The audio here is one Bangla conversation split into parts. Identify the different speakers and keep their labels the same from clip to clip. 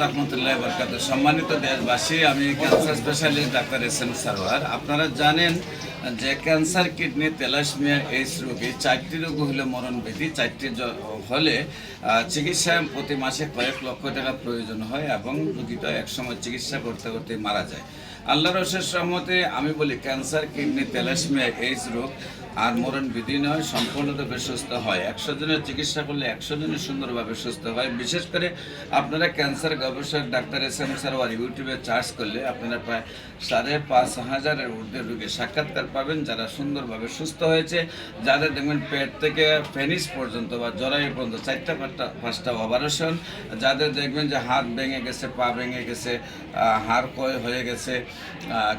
Speaker 1: রহমতুল্লাহ বরকাত সম্মানিত দেশবাসী, আমি cancer specialist doctor S M Sarwar. আপনারা জানেন যে ক্যান্সার কিডনি, তেলাসমিয়া এইস রোগী চারটি রোগ হলে মরণ ব্যাধি চারটি হলে চিকিৎসা প্রতি মাসে কয়েক লক্ষ টাকা প্রয়োজন হয় এবং রোগীটা একসময় চিকিৎসা করতে করতে মারা যায়। আল্লাহর রসের রহমতে আমি বলি ক্যান্সার কিডনি তেলাসমিয়া এইস রোগ আর মরণ বিধি নয়, সম্পূর্ণরূপে সুস্থ হয়। একশো জনের চিকিৎসা করলে একশো জনের সুন্দরভাবে সুস্থ হয়। বিশেষ করে আপনারা ক্যান্সার গবেষক, ডাক্তার এস এম সারওয়ার ইউটিউবে চার্জ করলে আপনারা প্রায় সাড়ে পাঁচ হাজারের ঊর্ধ্বে রোগী সাক্ষাৎকার পাবেন, যারা সুন্দরভাবে সুস্থ হয়েছে। যাদের দেখবেন পেট থেকে ফেনিস পর্যন্ত বা জরায়ু পর্যন্ত চারটা পাঁচটা পাঁচটা অপারেশন যাদের দেখবেন যে হাত ভেঙে গেছে, পা ভেঙে গেছে হাড় ক্ষয় হয়ে গেছে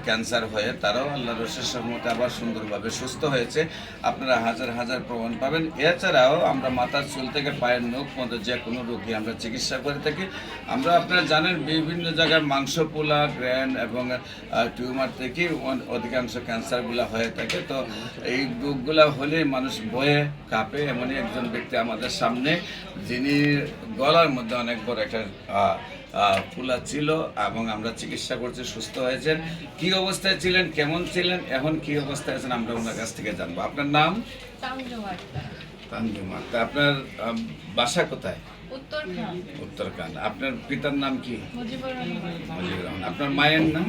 Speaker 1: ক্যান্সার হয়ে তারাও আল্লাহ রসের সম্মতে আবার সুন্দরভাবে সুস্থ হয়েছে। আপনারা হাজার হাজার প্রমাণ পাবেন। এছাড়াও আমরা মাথার চুল থেকে পায়ের নখ মতো যে কোনো রোগী আমরা চিকিৎসা করে থাকি। আমরা আপনারা জানেন বিভিন্ন জায়গায় মাংস পোলা গ্র্যান্ড এবং টিউমার থেকে অধিকাংশ ক্যান্সারগুলো হয়ে থাকে। তো এই রোগগুলো হলে মানুষ বয়ে কাঁপে। এমনই একজন ব্যক্তি আমাদের সামনে, যিনি গলার মধ্যে অনেক বড় একটা ফুলা ছিল এবং আমরা চিকিৎসা করছি, সুস্থ হয়েছেন কি অবস্থায় ছিলেন কেমন ছিলেন এখন কি অবস্থায় আছেন আমরা ওনার কাছ থেকে জানব। আপনার নাম?
Speaker 2: তানজুম
Speaker 1: তা আপনার বাসা কোথায়?
Speaker 2: উত্তরখান্ড
Speaker 1: উত্তরকান্ড আপনার পিতার নাম কি?
Speaker 2: মুজিবুর রহমান।
Speaker 1: আপনার মায়ের নাম?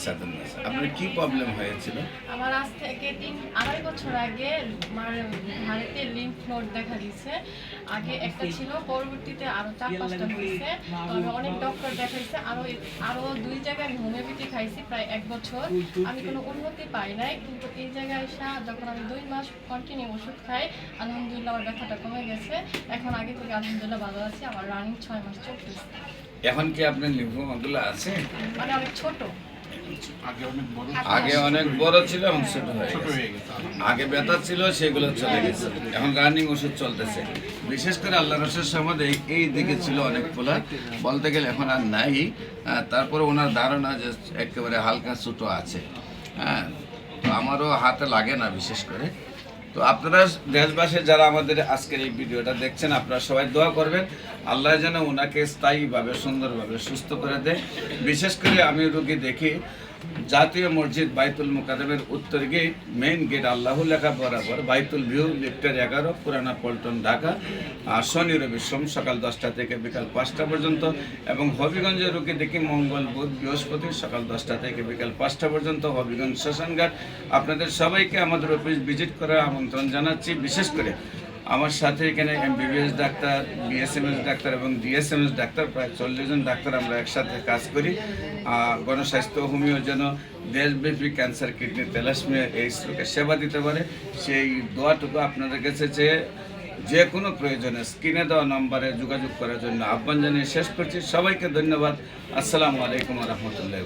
Speaker 1: আসাদুল্লাহ আপনার কি প্রবলেম হয়েছিল?
Speaker 2: আমার আজ থেকে তিন আড়াই বছর আগে আমার ভারতে লিম্ফ নোড দেখা দিয়েছে। আগে একটা ছিল পরবর্তীতে আরও চার পাঁচটা হয়েছে। তো অনেক ডক্টর দেখাইছে আরও আরও দুই জায়গায় হোমিওপ্যাথি খাইছি প্রায় এক বছর। আমি কোনো উন্নতি পাই নাই কিন্তু এই জায়গায় এসে যখন আমি দুই মাস কন্টিনিউ ওষুধ খাই আলহামদুলিল্লাহ আমার ব্যথাটা কমে গেছে। এখন আগে থেকে আলহামদুলিল্লাহ ভালো আছি আমার রানিং ছয় মাস চলতেছে।
Speaker 1: এখন কি আপনার লিম্ফোমাগুলো আছে?
Speaker 2: মানে অনেক ছোট।
Speaker 3: আগে অনেক বড়
Speaker 1: ছিল। এখন ছোট হয়ে গেছে। আগে ব্যথা ছিল সেগুলো চলে গেছে। এখন রানিং ওষুধ চলতেছে। বিশেষ করে আল্লাহ রসের সমাধে এই- এই দিকে ছিল অনেক ফোলা। বলতে গেলে এখন আর নাই। তারপরে ওনার ধারণা যে একেবারে হালকা ছোটো আছে। হ্যাঁ তো আমারও হাতে লাগে না বিশেষ করে। তো আপনারা দেশবাসী যারা আমাদের আজকের এই ভিডিওটা দেখছেন, আপনারা সবাই দোয়া করবেন। আল্লাহ যেন ওনাকে স্থায়ীভাবে, সুন্দরভাবে সুস্থ করে দেয়। বিশেষ করে আমি রুগী দেখি জাতীয় মসজিদ বাইতুল মুকাদমের উত্তর গেট মেইন গেট আল্লাহ লেখা বরাবর বাইতুল ভিউ, লিফটের এগারো, পুরানা পল্টন, ঢাকা, আর শনি রবি সোম সকাল দশটা থেকে বিকাল পাঁচটা পর্যন্ত এবং হবিগঞ্জের রুকে দেখি মঙ্গল, বুধ, বৃহস্পতি সকাল দশটা থেকে বিকাল পাঁচটা পর্যন্ত হবিগঞ্জ শ্মশানঘাট। আপনাদের সবাইকে আমাদের অফিস ভিজিট করার আমন্ত্রণ জানাচ্ছি। বিশেষ করে আমার সাথে এখানে এমবিবিএস ডাক্তার বিএসএমএস ডাক্তার এবং ডিএসএমএস ডাক্তার, প্রায় চল্লিশ জন ডাক্তার আমরা একসাথে কাজ করি। গণস্বাস্থ্য হোমিও যেন দেশব্যাপী ক্যান্সার, কিডনি তেলাসমিয়া এই রোগের সেবা দিতে পারে। সেই দোয়াটুকু আপনাদের কাছে চেয়ে যে কোনো প্রয়োজনে স্ক্রিনে দেওয়া নম্বরে যোগাযোগ করার জন্য আহ্বান জানিয়ে শেষ করছি। সবাইকে ধন্যবাদ। আসসালামু আলাইকুম রহমতুল্লাহ